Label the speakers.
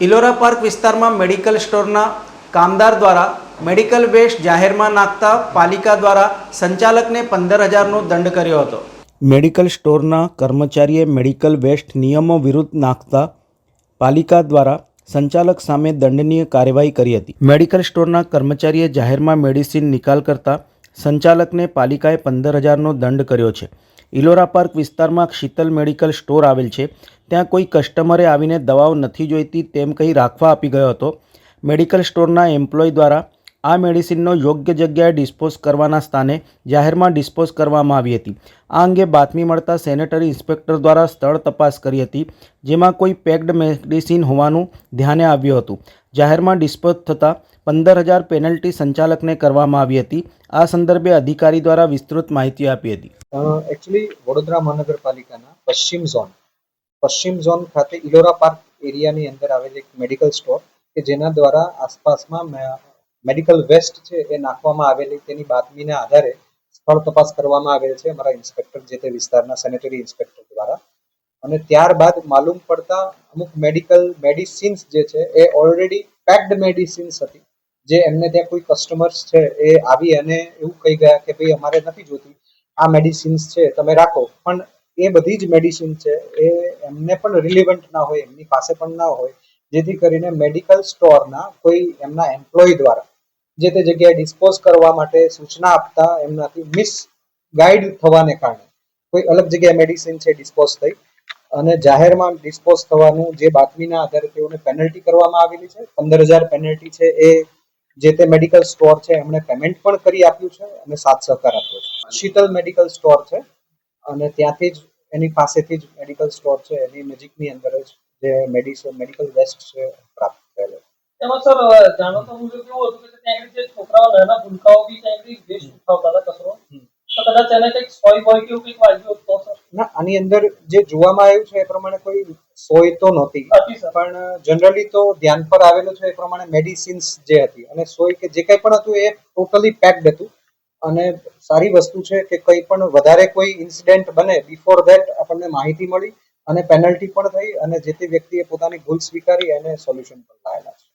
Speaker 1: Ellora park વિસ્તારમાં medical સ્ટોરના કામદાર દ્વારા મેડિકલ વેસ્ટ જાહેરમાં નાખતા પાલિકા દ્વારા સંચાલકને પંદર હજારનો દંડ કર્યો હતો. મેડિકલ સ્ટોરના કર્મચારીએ મેડિકલ વેસ્ટ નિયમો વિરુદ્ધ નાખતા પાલિકા દ્વારા સંચાલક સામે દંડનીય કાર્યવાહી કરી હતી. મેડિકલ સ્ટોરના કર્મચારીએ જાહેરમાં મેડિસિન નિકાલ કરતા સંચાલકને પાલિકાએ પંદર હજારનો દંડ કર્યો છે. ઇલોરા પાર્ક વિસ્તારમાં શીતલ મેડિકલ સ્ટોર આવેલ છે. ત્યાં કોઈ કસ્ટમરે આવીને દવાઓ નથી જોઈતી તેમ કહી રાખવા આપી ગયો હતો. મેડિકલ સ્ટોરના એમ્પ્લોય દ્વારા આ મેડિસિનનો યોગ્ય જગ્યાએ ડિસ્પોઝ કરવાના સ્થાને જાહેરમાં ડિસ્પોઝ કરવામાં આવી હતી. આ અંગે બાતમી મળતા સેનેટરી ઇન્સ્પેક્ટર દ્વારા સ્થળ તપાસ કરી હતી, જેમાં કોઈ પેક્ડ મેડિસિન હોવાનું ધ્યાને આવ્યું હતું. જાહેરમાં ડિસ્પોઝ થતાં પંદર હજાર પેનલ્ટી સંચાલકને કરવામાં આવી હતી. આ સંદર્ભે અધિકારી દ્વારા વિસ્તૃત માહિતી આપી હતી.
Speaker 2: એકચ્યુઅલી વડોદરા મહાનગરપાલિકાના પશ્ચિમ ઝોન પશ્ચિમ ઝોન ખાતે ઇલોરા પાર્ક એરિયાની અંદર આવેલ એક મેડિકલ સ્ટોર કે જેના દ્વારા આસપાસમાં મેડિકલ વેસ્ટ છે એ નાખવામાં આવેલી તેની બાતમીને આધારે સ્થળ તપાસ કરવામાં આવેલ છે અમારા ઇન્સ્પેક્ટર જે તે વિસ્તારના સેનેટરી ઇન્સ્પેક્ટર દ્વારા. અને ત્યારબાદ માલુમ પડતા અમુક મેડિકલ મેડિસિન્સ જે છે એ ઓલરેડી પેક્ડ મેડિસિન્સ હતી. જે એમને ત્યાં કોઈ કસ્ટમર્સ છે એ આવી અને એવું કહી ગયા કે ભાઈ અમારે નથી જોતી આ મેડિસિન્સ છે તમે રાખો. પણ એ બધી જ મેડિસિન છે એ એમને પણ રિલિવન્ટ ના હોય, એમની પાસે પણ ના હોય. જેથી કરીને મેડિકલ સ્ટોરના કોઈ એમના એમ્પ્લોય દ્વારા જે તે જગ્યાએ ડિસ્પોઝ કરવા માટે સૂચના આપતા એમનાથી મિસ ગાઈડ થવાને કારણે કોઈ અલગ જગ્યાએ મેડિસિન છે ડિસ્પોઝ થઈ અને જાહેરમાં ડિસ્પોઝ થવાનું જે બાતમીના આધારે તેઓને પેનલ્ટી કરવામાં આવેલી છે. પંદર હજાર પેનલ્ટી છે એ જે તે મેડિકલ સ્ટોર છે એમણે પેમેન્ટ પણ કરી આપ્યું છે અને સાથ સહકાર આપ્યો છે. શીતલ મેડિકલ સ્ટોર છે અને ત્યાંથી જ એની પાસેથી જ મેડિકલ સ્ટોર છે એની નજીકની અંદર જ જે મેડિસિન મેડિકલ વેસ્ટ છે પ્રાપ્ત થયેલો છે.
Speaker 3: એમાં સર જાણો તો હું કેવું હતું કે ત્યાં આગળ જે છોકરાઓ નાના ભૂલકાઓ બી ત્યાં આગળ વેસ્ટ ઉઠાવતા હતા કચરો. તો કદાચ એને કંઈક સોય બોય કે કંઈક વાગ્યું હોત સર?
Speaker 2: ના આની અંદર જે જોવામાં આવ્યું છે એ પ્રમાણે કોઈ સોય તો નહોતી. પણ જનરલી તો ધ્યાન પર આવેલું છે એ પ્રમાણે મેડિસિન્સ જે હતી. અને સોય કે જે કંઈ પણ હતું એ ટોટલી પેક્ડ હતું. અને સારી વસ્તુ છે કે કંઈ પણ વધારે કોઈ ઇન્સિડેન્ટ બને બિફોર ધેટ આપણને માહિતી મળી અને પેનલ્ટી પણ થઈ અને જે તે વ્યક્તિએ પોતાની ભૂલ સ્વીકારી અને સોલ્યુશન પણ લાવેલા છે.